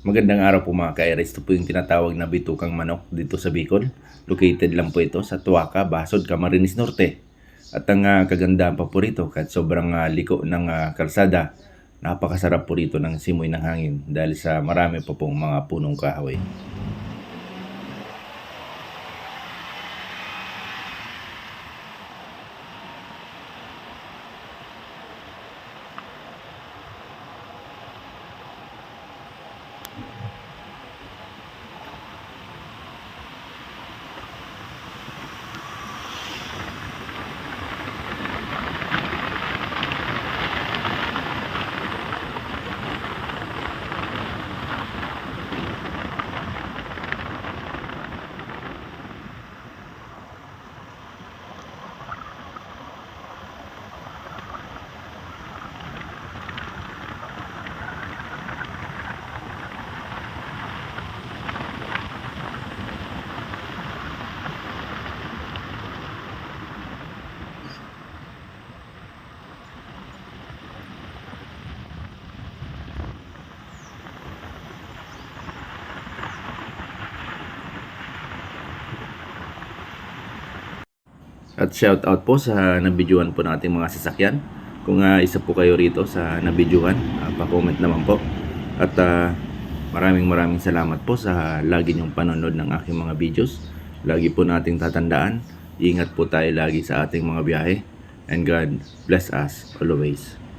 Magandang araw po mga ka-Eres. Ito po yung tinatawag na bitukang manok dito sa Bicol. Located lang po ito sa Tuaca, Basod, Camarines Norte. At ang ah, kagandahan pa po rito, kahit sobrang ah, liko ng ah, kalsada, napakasarap po rito ng simoy ng hangin dahil sa marami pa pong mga punong kahoy. At shout out po sa nabidyohan po nating mga sasakyan. Kung ah, isa po kayo rito sa nabidyohan, uh, pa-comment naman po. At ah, maraming maraming salamat po sa lagi niyong panonood ng aking mga videos. Lagi po nating tatandaan, ingat po tayo lagi sa ating mga biyahe. And God bless us always.